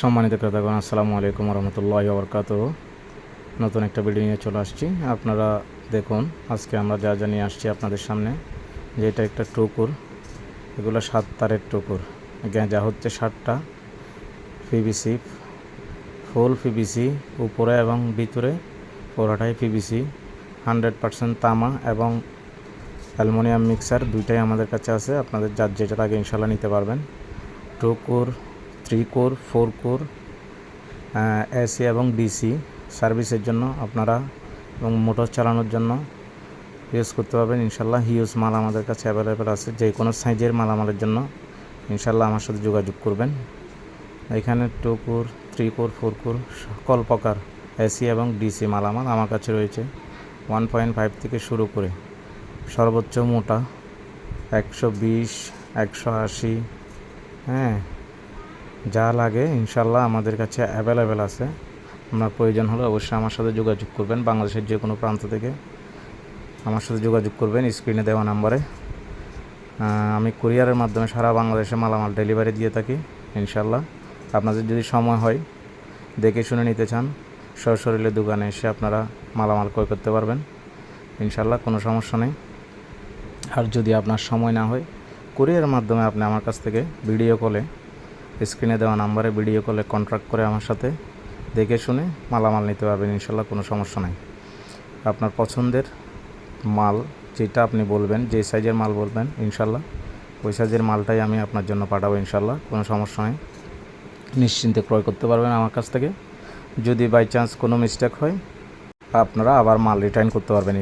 সম্মানিত ক্রেতাগণ আসসালামু আলাইকুম রহমতুল্লাহ বরকাত নতুন একটা ভিডিও নিয়ে চলে আসছি। আপনারা দেখুন, আজকে আমরা যা যা নিয়ে আসছি আপনাদের সামনে যে এটা একটা টুকুর এগুলো সাত তারের টুকুর গেঁজা হচ্ছে সাতটা পিবিসি ফুল পিবিসি উপরে এবং ভিতরে পুরোটাই পিবিসি হান্ড্রেড পার্সেন্ট তামা এবং অ্যালুমিনিয়াম মিক্সার দুইটাই আমাদের কাছে আছে। আপনাদের যার যেটা আগে ইনশাল্লাহ নিতে পারবেন। Two core three core four core AC এবং ডিসি সার্ভিসের জন্য আপনারা এবং মোটর চালানোর জন্য ইউজ করতে পারবেন। ইনশাল্লাহ হিউজ মাল আমাদের কাছে অ্যাভেলেবেল আছে। যে কোনো সাইজের মালামালের জন্য ইনশাল্লাহ আমার সাথে যোগাযোগ করবেন। এখানে two core three core four core সকল প্রকার এসি এবং ডিসি মালামাল আমার কাছে রয়েছে। ওয়ান পয়েন্ট ফাইভ থেকে শুরু করে সর্বোচ্চ মোটা একশো বিশ, একশো আশি হ্যাঁ যা লাগে ইনশাল্লাহ আমাদের কাছে অ্যাভেলেবেল আছে। আপনার প্রয়োজন হলে অবশ্যই আমার সাথে যোগাযোগ করবেন, বাংলাদেশের যে কোনো প্রান্ত থেকে। আমার সাথে যোগাযোগ করবেন স্ক্রিনে দেওয়া নাম্বারে। আমি কুরিয়ারের মাধ্যমে সারা বাংলাদেশে মালামাল ডেলিভারি দিয়ে থাকি ইনশাল্লাহ আপনাদের যদি সময় হয়, দেখে শুনে নিতে চান, সশরীরে দোকানে এসে আপনারা মালামাল ক্রয় করতে পারবেন ইনশাল্লাহ কোনো সমস্যা নেই। আর যদি আপনার সময় না হয় কুরিয়ারের মাধ্যমে আপনি আমার কাছ থেকে ভিডিও কলে স্ক্রিনে দেওয়া নাম্বারে ভিডিও কলে কন্ট্রাক্ট করে আমার সাথে দেখে শুনে মালামাল নিতে পারবেন, ইনশাল্লাহ কোনো সমস্যা নাই। আপনার পছন্দের মাল যেটা আপনি বলবেন, যে সাইজের মাল বলবেন, ইনশাল্লাহ ওই সাইজের মালটাই আমি আপনার জন্য পাঠাবো, ইনশাল্লাহ কোনো সমস্যা নেই। নিশ্চিন্তে ক্রয় করতে পারবেন আমার কাছ থেকে। যদি বাই চান্স কোনো মিস্টেক হয়, আপনারা আবার মাল রিটার্ন করতে পারবেন।